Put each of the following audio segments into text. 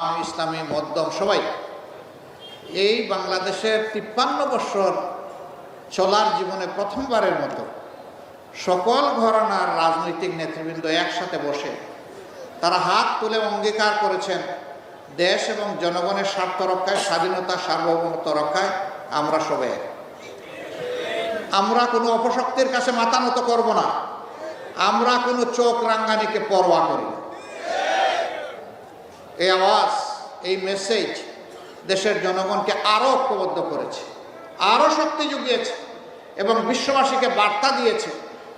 ইসলামী, মধ্যম, সবাই। এই বাংলাদেশের তিপ্পান্ন বৎসর চলার জীবনে প্রথমবারের মতো সকল ঘরানার রাজনৈতিক নেতৃবৃন্দ একসাথে বসে তারা হাত তুলে অঙ্গীকার করেছেন, দেশ এবং জনগণের স্বার্থ রক্ষায়, স্বাধীনতা, সার্বভৌমত্ব রক্ষায় আমরা সবাই আমরা কোনো অপশক্তির কাছে মাথা নত করব না। আমরা কোনো চোখ রাঙ্গানিকে পরোয়া করি না। এই আওয়াজ, এই মেসেজ দেশের জনগণকে আরও ঐক্যবদ্ধ করেছে আরও শক্তি জুগিয়েছে এবং বিশ্ববাসীকে বার্তা দিয়েছে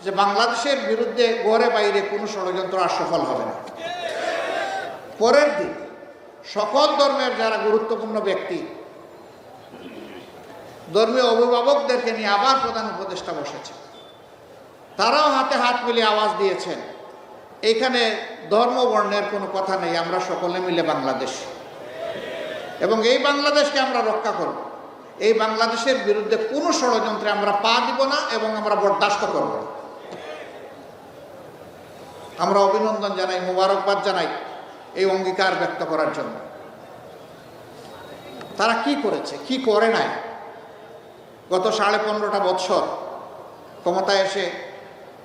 যে বাংলাদেশের বিরুদ্ধে ঘরে বাইরে কোনো ষড়যন্ত্র আর সফল হবে না। পরের দিন সকল ধর্মের যারা গুরুত্বপূর্ণ ব্যক্তি, ধর্মীয় অভিভাবকদেরকে নিয়ে আবার প্রধান উপদেষ্টা বসেছে। তারাও হাতে হাত মিলিয়ে আওয়াজ দিয়েছেন এইখানে ধর্ম বর্ণের কোনো কথা নেই, আমরা সকলে মিলে বাংলাদেশ। এবং এই বাংলাদেশকে আমরা রক্ষা করব। এই বাংলাদেশের বিরুদ্ধে কোনো ষড়যন্ত্রে আমরা পা দিব না এবং আমরা বরদাস্ত করব না। আমরা অভিনন্দন জানাই, মোবারকবাদ জানাই এই অঙ্গীকার ব্যক্ত করার জন্য। তারা কি করেছে, কি করে নাই? গত সাড়ে পনেরোটা বৎসর ক্ষমতায় এসে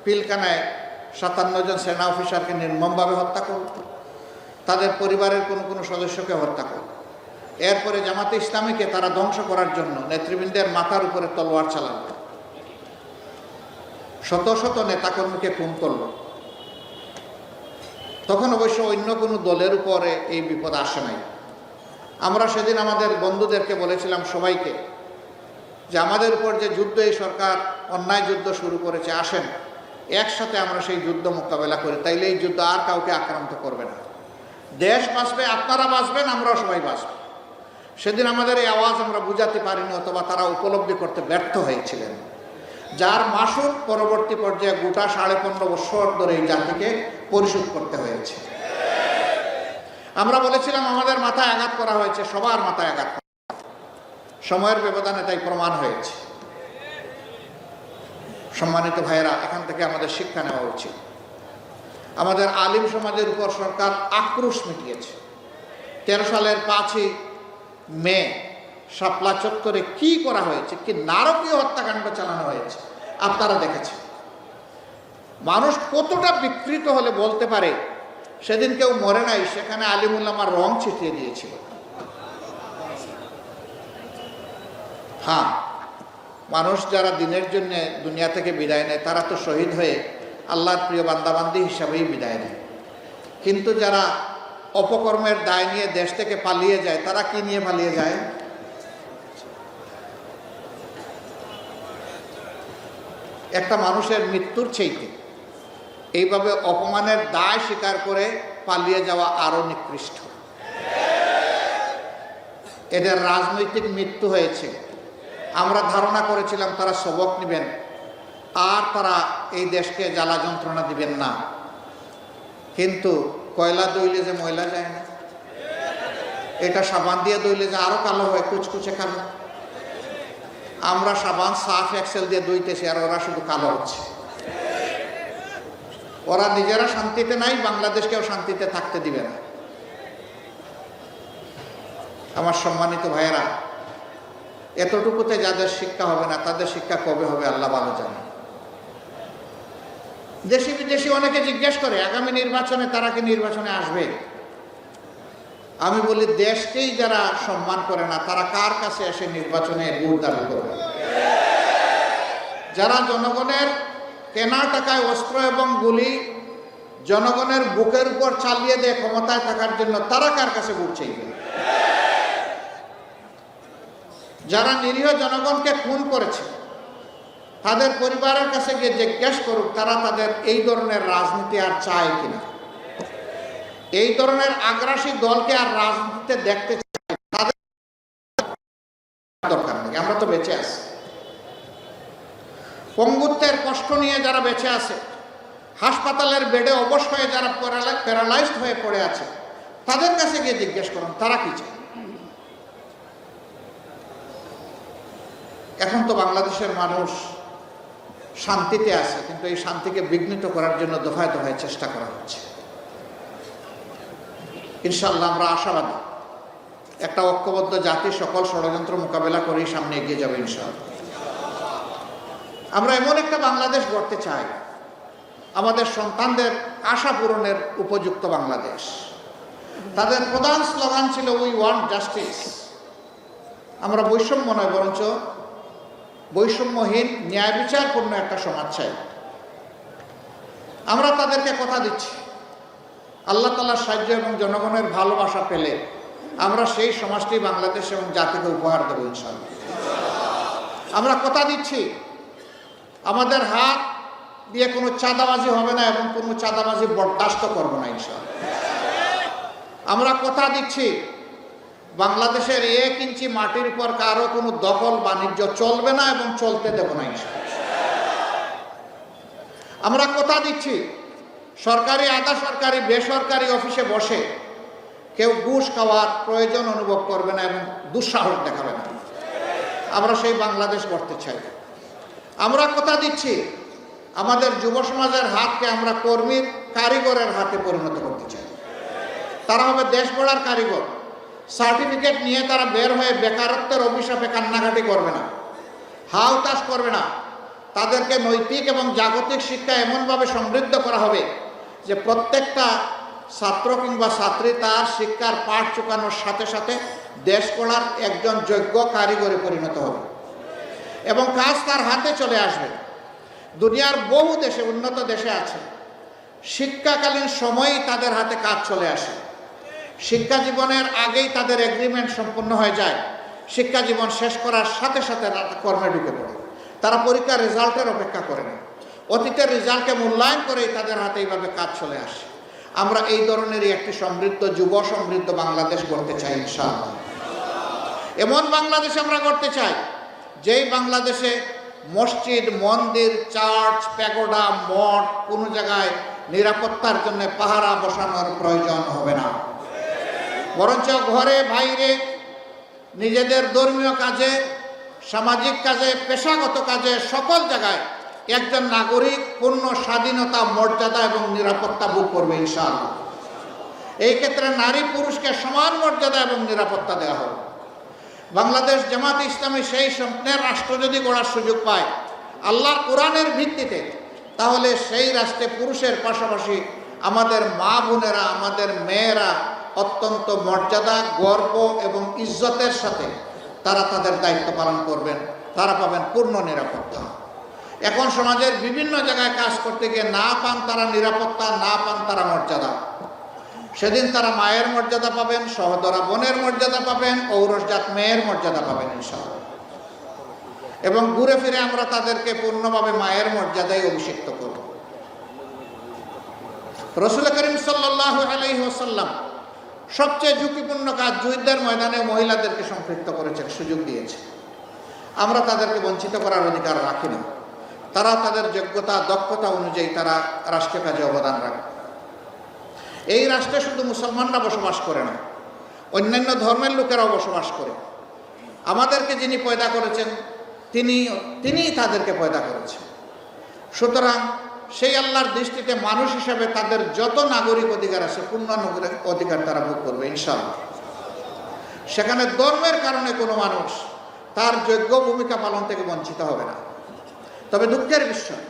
পিলকানায় সাতান্ন জন সেনা অফিসারকে নির্মমভাবে হত্যা করল। তাদের পরিবারের কোনো কোনো সদস্যকে হত্যা করল। এরপরে জামাতে ইসলামীকে তারা ধ্বংস করার জন্য নেতৃবৃন্দের মাথার উপরে তলোয়ার চালাল। শত শত নেতাকর্মীকে খুন করল। তখন অবশ্য অন্য কোনো দলের উপরে এই বিপদ আসে নাই। আমরা সেদিন আমাদের বন্ধুদেরকে বলেছিলাম সবাইকে যে আমাদের উপর যে যুদ্ধ, এই সরকার অন্যায় যুদ্ধ শুরু করেছে, আসেন। একসাথে আমরা সেই যুদ্ধ মোকাবেলা করি, তাইলে এই যুদ্ধ আর কাউকে আক্রান্ত করবে না। দেশ বাঁচবে, আপনারা বাঁচবেন, আমরাও সবাই বাঁচব। সেদিন আমাদের এই আওয়াজ আমরা বুঝাতে পারিনি, অথবা তারা উপলব্ধি করতে ব্যর্থ হয়েছিলেন। যার মাসুল পরবর্তী পর্যায়ে গোটা সাড়ে পনেরো বছর ধরে এই জাতিকে পরিশোধ করতে হয়েছে। আমরা বলেছিলাম, আমাদের মাথায় আঘাত করা হয়েছে, সবার মাথায় আঘাত সময়ের ব্যবধানে তাই প্রমাণ হয়েছে। সম্মানিত ভাইয়েরা, এখান থেকে আমাদের শিক্ষা নেওয়া উচিত। আমাদের আলিম সমাজের উপর সরকার আক্রোশ মিটিয়েছে। তেরো সালের পাঁচই মে শাপলা চত্বরে কি করা হয়েছে, কি নারকীয় হত্যাকাণ্ড চালানো হয়েছে, আপনারা দেখেছেন। মানুষ কতটা বিকৃত হলে বলতে পারে, সেদিন কেউ মরে নাই, সেখানে আলিমুল্লামার রং ছিটিয়ে দিয়েছিল। হ্যাঁ মানুষ যারা দিনের জন্য দুনিয়া থেকে বিদায় নেয়, তারা তো শহীদ হয়ে আল্লাহর প্রিয় বান্দাবান্দি হিসাবেই বিদায় নেয়। কিন্তু যারা অপকর্মের দায় নিয়ে দেশ থেকে পালিয়ে যায়, তারা কি নিয়ে পালিয়ে যায়? একটা মানুষের মৃত্যুর চাইতে এইভাবে অপমানের দায় স্বীকার করে পালিয়ে যাওয়া আরও নিকৃষ্ট। এদের রাজনৈতিক মৃত্যু হয়েছে। আমরা ধারণা করেছিলাম তারা সবক নেবেন, আর তারা এই দেশকে জ্বালা যন্ত্রণা দিবেন না। কিন্তু কয়লা দইলে যে ময়লা যায় না? এটা সাবান দিয়ে দইলে যে আরও কালো হয়, কুচকুচে কালো। আমরা সাবান সাফ এক্সেল দিয়ে দইতেছি আর ওরা শুধু কালো হচ্ছে। ওরা নিজেরা শান্তিতে নাই, বাংলাদেশকেও শান্তিতে থাকতে দিবে না। আমার সম্মানিত ভাইয়েরা এতটুকুতে যাদের শিক্ষা হবে না, তাদের শিক্ষা কবে হবে আল্লাহ ভালো জানে। দেশি বিদেশি অনেকে জিজ্ঞেস করে, আগামী নির্বাচনে তারা কি নির্বাচনে আসবে? আমি বলি, দেশকেই যারা সম্মান করে না, তারা কার কাছে এসে নির্বাচনে ভোট দাবি করবে? যারা জনগণের কেনা টাকায় অস্ত্র এবং গুলি জনগণের বুকের উপর চালিয়ে দেয়, ক্ষমতায় থাকার জন্য তারা কার কাছে ভোট চাইবে? যারা নিরীহ জনগণকে খুন করেছে, তাদের পরিবারের কাছে গিয়ে জিজ্ঞেস করুক, তারা তাদের এই ধরনের রাজনীতি আর চায় কিনা? এই ধরনের আগ্রাসী দলকে আর রাজনীতিতে দেখতে চায় তাদের দরকার নেই, আমরা তো বেঁচে আছি। পঙ্গুত্বের কষ্ট নিয়ে যারা বেঁচে আছে, হাসপাতালের বেডে অবশ হয়ে যারা প্যারালাইজড হয়ে পড়ে আছে, তাদের কাছে গিয়ে জিজ্ঞেস করুন, তারা কি চায়? এখন তো বাংলাদেশের মানুষ শান্তিতে আছে, কিন্তু এই শান্তিকে বিঘ্নিত করার জন্য দফায় দফায় চেষ্টা করা হচ্ছে। ইনশাল্লাহ আমরা আশাবাদী। একটা ঐক্যবদ্ধ জাতি সকল ষড়যন্ত্র মোকাবেলা করেই সামনে এগিয়ে যাবে ইনশাআল্লাহ। আমরা এমন একটা বাংলাদেশ গড়তে চাই, আমাদের সন্তানদের আশা পূরণের উপযুক্ত বাংলাদেশ। তাদের প্রধান স্লোগান ছিল উই ওয়ান্ট জাস্টিস আমরা বৈষম্য নয়, বরঞ্চ বৈষম্যহীন ন্যায় বিচারপূর্ণ একটা সমাজ চাই। আমরা তাদেরকে কথা দিচ্ছি। আল্লাহ তালার সাহায্য এবং জনগণের ভালোবাসা পেলে আমরা সেই সমাজটি বাংলাদেশ এবং জাতিকে উপহার দেবো ইনশাল্লাহ আমরা কথা দিচ্ছি, আমাদের হাত দিয়ে কোনো চাঁদাবাজি হবে না এবং কোনো চাঁদাবাজি বরদাস্ত করব না ইনশাল্লাহ আমরা কথা দিচ্ছি বাংলাদেশের এক ইঞ্চি মাটির উপর কারও কোনো দখল বাণিজ্য চলবে না এবং চলতে দেব না আমরা কথা দিচ্ছি, সরকারি আধা সরকারি বেসরকারি অফিসে বসে কেউ ঘুষ খাওয়ার প্রয়োজন অনুভব করবে না এবং দুঃসাহস দেখাবে না। আমরা সেই বাংলাদেশ গড়তে চাই। আমরা কথা দিচ্ছি, আমাদের যুব সমাজের হাতকে আমরা কর্মীর কারিগরের হাতে পরিণত করতে চাই। তারা হবে দেশ গড়ার কারিগর। সার্টিফিকেট নিয়ে তারা বের হয়ে বেকারত্বের অভিশাপে কান্নাকাটি করবে না হাও তাস করবে না। তাদেরকে নৈতিক এবং জাগতিক শিক্ষা এমনভাবে সমৃদ্ধ করা হবে যে প্রত্যেকটা ছাত্র কিংবা ছাত্রী তার শিক্ষার পাঠ চুকানোর সাথে সাথে দেশ গড়ার একজন যোগ্য কারিগরে পরিণত হবে এবং কাজ তার হাতে চলে আসবে। দুনিয়ার বহু দেশে, উন্নত দেশে আছে। শিক্ষাকালীন সময়ই তাদের হাতে কাজ চলে আসে। শিক্ষা জীবনের আগেই তাদের এগ্রিমেন্ট সম্পূর্ণ হয়ে যায়। শিক্ষা জীবন শেষ করার সাথে সাথে কর্মে ঢুকে পড়ে। তারা পরীক্ষার রেজাল্টের অপেক্ষা করে না। অতীতের রেজাল্টকে মূল্যায়ন করেই তাদের হাতে এইভাবে কাজ চলে আসে। আমরা এই ধরনেরই একটি সমৃদ্ধ, যুব সমৃদ্ধ বাংলাদেশ গড়তে চাই, ইনশাআল্লাহ। এমন বাংলাদেশ আমরা গড়তে চাই, যেই বাংলাদেশে মসজিদ, মন্দির, চার্চ, প্যাগোডা, মঠ কোনো জায়গায় নিরাপত্তার জন্য পাহারা বসানোর প্রয়োজন হবে না। বরঞ্চ ঘরে বাইরে নিজেদের ধর্মীয় কাজে, সামাজিক কাজে, পেশাগত কাজে, সকল জায়গায় একজন নাগরিক পূর্ণ স্বাধীনতা, মর্যাদা এবং নিরাপত্তা ভোগ করবে, ইনশাআল্লাহ। এই ক্ষেত্রে নারী পুরুষকে সমান মর্যাদা এবং নিরাপত্তা দেওয়া হবে। বাংলাদেশ জামাত ইসলামী সেই স্বপ্নের রাষ্ট্র যদি গড়ার সুযোগ পায়, আল্লাহর কোরআনের ভিত্তিতে, তাহলে সেই রাষ্ট্রে পুরুষের পাশাপাশি আমাদের মা বোনেরা, আমাদের মেয়েরা অত্যন্ত মর্যাদা, গর্ব এবং ইজ্জতের সাথে তারা তাদের দায়িত্ব পালন করবেন। তারা পাবেন পূর্ণ নিরাপত্তা। এখন সমাজের বিভিন্ন জায়গায় কাজ করতে গিয়ে না পান তারা নিরাপত্তা, না পান তারা মর্যাদা। সেদিন তারা মায়ের মর্যাদা পাবেন, সহদরা বোনের মর্যাদা পাবেন, ঔরসজাত মেয়ের মর্যাদা পাবেন ইনশাআল্লাহ। এবং ঘুরে ফিরে আমরা তাদেরকে পূর্ণভাবে মায়ের মর্যাদায় অভিষিক্ত করব। রসুল করিম সাল্লাহ আলাইহি ওসাল্লাম সবচেয়ে ঝুঁকিপূর্ণ কাজ যুদ্ধের ময়দানে মহিলাদেরকে সম্পৃক্ত করেছেন, সুযোগ দিয়েছে। আমরা তাদেরকে বঞ্চিত করার অধিকার রাখি না। তারা তাদের যোগ্যতা, দক্ষতা অনুযায়ী তারা রাষ্ট্রীয় কাজে অবদান রাখে। এই রাষ্ট্রে শুধু মুসলমানরা বসবাস করে না, অন্যান্য ধর্মের লোকেরাও বসবাস করে। আমাদেরকে যিনি পয়দা করেছেন তিনি তিনিই তাদেরকে পয়দা করেছেন। সুতরাং সেই আল্লাহর দৃষ্টিতে মানুষ হিসাবে তাদের যত নাগরিক অধিকার আছে পূর্ণ অধিকার তারা ভোগ করবে, ইনশাআল্লাহ। সেখানে ধর্মের কারণে কোনো মানুষ তার যোগ্য ভূমিকা পালন থেকে বঞ্চিত হবে না। তবে দুঃখের বিষয়,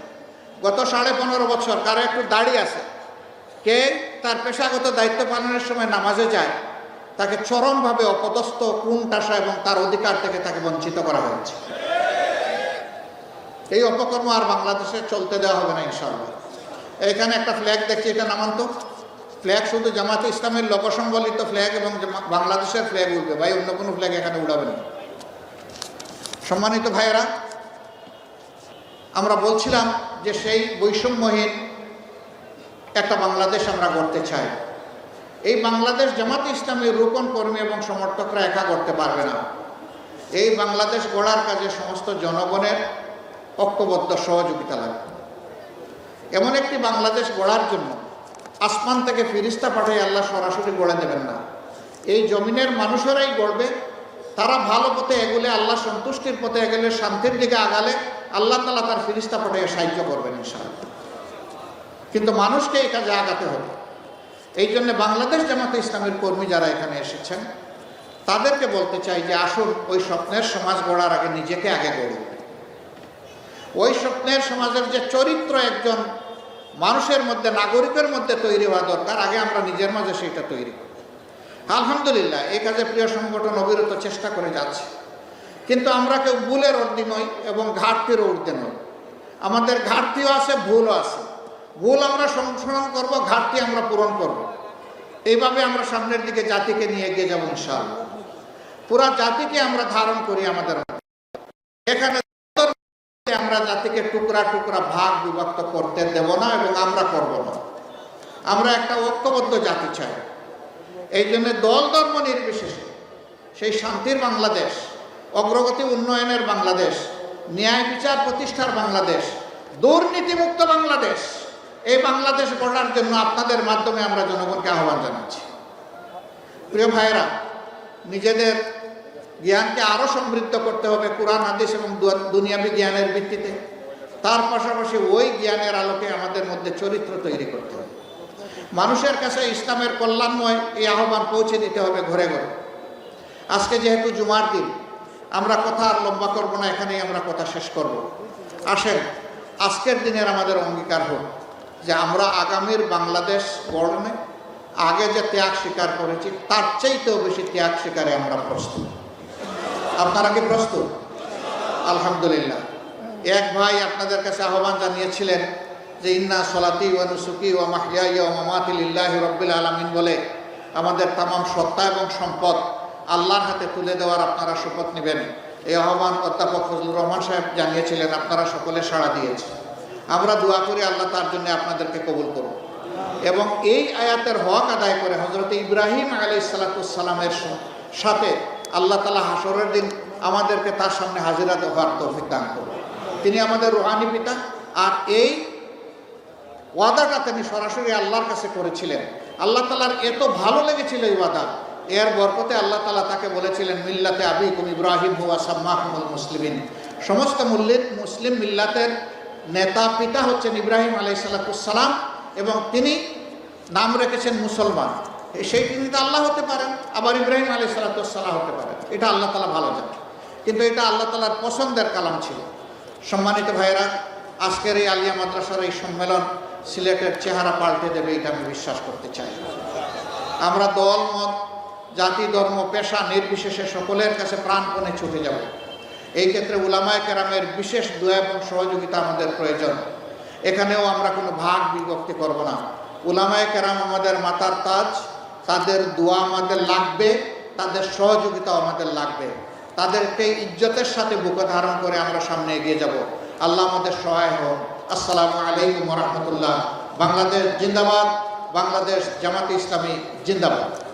গত সাড়ে পনেরো বছর কারও একটু দাড়ি আছে, কে তার পেশাগত দায়িত্ব পালনের সময় নামাজে যায়, তাকে চরমভাবে অপদস্থ কুণ্ঠাসা এবং তার অধিকার থেকে তাকে বঞ্চিত করা হয়েছে। এই অপকর্ম আর বাংলাদেশে চলতে দেওয়া হবে না, ইনশাআল্লাহ। এখানে একটা ফ্ল্যাগ দেখছি, এটা নামান্ত ফ্ল্যাগ শুধু জামাতে ইসলামের লোকসংবলিত ফ্ল্যাগ এবং বাংলাদেশের ফ্ল্যাগ উঠবে। ভাই, অন্য কোনো ফ্ল্যাগ এখানে উড়াবে না। সম্মানিত ভাইয়েরা, আমরা বলছিলাম যে সেই বৈষম্যহীন একটা বাংলাদেশ আমরা গড়তে চাই। এই বাংলাদেশ জামাত ইসলামের রোপণ কর্মী এবং সমর্থকরা একা করতে পারবে না। এই বাংলাদেশ গড়ার কাজে সমস্ত জনগণের ঐক্যবদ্ধ সহযোগিতা লাগবে। এমন একটি বাংলাদেশ গড়ার জন্য আসমান থেকে ফিরিস্তা পাঠিয়ে আল্লাহ সরাসরি গড়ে দেবেন না। এই জমিনের মানুষেরাই গড়বে, তারা ভালো পথে এগুলে, আল্লাহ সন্তুষ্টির পথে এগুলে, শান্তির দিকে আগালে আল্লাহ তালা তার ফিরিস্তা পাঠিয়ে সাহায্য করবেন ইনশাআল্লাহ। কিন্তু মানুষকে এই কাজে আগাতে হবে। এই জন্য বাংলাদেশ জামাতে ইসলামের কর্মী যারা এখানে এসেছেন, তাদেরকে বলতে চাই যে আসুন, ওই স্বপ্নের সমাজ গড়ার আগে নিজেকে আগে গড়ি ওই স্বপ্নের সমাজের যে চরিত্র একজন মানুষের মধ্যে, নাগরিকের মধ্যে তৈরি হওয়া দরকার, আগে আমরা নিজের মাঝে সেইটা তৈরি করি। আলহামদুলিল্লাহ, এই কাজে প্রিয় সংগঠন অবিরত চেষ্টা করে যাচ্ছে। কিন্তু আমরা কেউ ভুলের অর্ধি নই এবং ঘাটতিরও ঊর্ধ্বে নই। আমাদের ঘাটতিও আছে, ভুলও আছে। ভুল আমরা সংশোধন করব, ঘাটতি আমরা পূরণ করব। এইভাবে আমরা সামনের দিকে জাতিকে নিয়ে এগিয়ে যাব ইনশাআল্লাহ। পুরা জাতিকে আমরা ধারণ করি আমাদের এখানে আমরা জাতিকে টুকরা টুকরা ভাগ বিভক্ত করতে দেব না এবং আমরা করব না। আমরা একটা ঐক্যবদ্ধ জাতি চাই। এই জন্য দল ধর্ম নির্বিশেষে সেই শান্তির বাংলাদেশ, অগ্রগতি উন্নয়নের বাংলাদেশ, ন্যায় বিচার প্রতিষ্ঠার বাংলাদেশ, দুর্নীতিমুক্ত বাংলাদেশ, এই বাংলাদেশ গড়ার জন্য আপনাদের মাধ্যমে আমরা জনগণকে আহ্বান জানাচ্ছি। প্রিয় ভাইয়েরা, নিজেদের জ্ঞানকে আরও সমৃদ্ধ করতে হবে কোরআন, হাদিস এবং দুনিয়াবি জ্ঞানের ভিত্তিতে। তার পাশাপাশি ওই জ্ঞানের আলোকে আমাদের মধ্যে চরিত্র তৈরি করতে হবে। মানুষের কাছে ইসলামের কল্যাণময় এই আহ্বান পৌঁছে দিতে হবে ঘরে ঘরে। আজকে যেহেতু জুমার দিন, আমরা কথা আর লম্বা করব না, এখানেই আমরা কথা শেষ করব। আসেন, আজকের দিনের আমাদের অঙ্গীকার হোক, যে আমরা আগামীর বাংলাদেশ গড়নে আগে যে ত্যাগ স্বীকার করেছি, তার চাইতেও বেশি ত্যাগ স্বীকারে আমরা প্রস্তুত। আপনারা কি প্রস্তুত? আলহামদুলিল্লাহ। এক ভাই আপনাদের কাছে আহ্বান জানিয়েছিলেন যে, ইন্না সলাতি ওয়া নুসুকি ওয়া মাহইয়া ওয়া মামাতি লিল্লাহি রাব্বিল আলামিন বলে আমাদের তামাম সত্তা এবং সম্পদ আল্লাহর হাতে তুলে দেওয়ার আপনারা শপথ নেবেন। এই আহ্বান অধ্যাপক ফজলুর রহমান সাহেব জানিয়েছিলেন, আপনারা সকলে সাড়া দিয়েছে আমরা দোয়া করি আল্লাহ তার জন্য আপনাদেরকে কবুল করুন। এবং এই আয়াতের হক আদায় করে হজরত ইব্রাহিম আলাই সালাতামের সাথে আল্লাহ তালা হাসরের দিন আমাদেরকে তার সামনে হাজিরা দেওয়ার তৌফিক দান করুন। তিনি আমাদের রুহানি পিতা, আর এই ওয়াদাটা তিনি সরাসরি আল্লাহর কাছে করেছিলেন। আল্লাহ তালার এত ভালো লেগেছিল এই ওয়াদা। এর বরকতে আল্লাহ তালা তাকে বলেছিলেন, মিল্লাতে আবিকুম ইব্রাহিম হুয়া সাম্মাহমুল মুসলিমিন। সমস্ত মুল্লিদ মুসলিম মিল্লাতের নেতা পিতা হচ্ছেন ইব্রাহিম আলাই সালাতাম এবং তিনি নাম রেখেছেন মুসলমান। সেই তিনি তো আল্লাহ হতে পারেন। আবার ইব্রাহিম আলাই সালাতাম হতে পারেন এটা আল্লাহ তালা ভালো জানে। কিন্তু এটা আল্লাহ তালার পছন্দের কালাম ছিল। সম্মানিত ভাইয়েরা, আজকের এই আলিয়া মাদ্রাসার এই সম্মেলন সিলেটের চেহারা পাল্টে দেবে, এটা আমি বিশ্বাস করতে চাই। আমরা দল, মত, জাতি, ধর্ম, পেশা, নির্বিশেষে সকলের কাছে প্রাণপণে ছুটে যাব। এই ক্ষেত্রে উলামায় কেরামের বিশেষ দোয়া এবং সহযোগিতা আমাদের প্রয়োজন। এখানেও আমরা কোনো ভাগ বিভক্তি করব না। উলামায় কেরাম আমাদের মাতার তাজ তাদের দোয়া আমাদের লাগবে, তাদের সহযোগিতা আমাদের লাগবে। তাদেরকে ইজ্জতের সাথে বুকে ধারণ করে আমরা সামনে এগিয়ে যাব। আল্লাহ আমাদের সহায় হোক। আসসালামু আলাইকুম রহমতুল্লাহ। বাংলাদেশ জিন্দাবাদ, বাংলাদেশ জামাতে ইসলামী জিন্দাবাদ।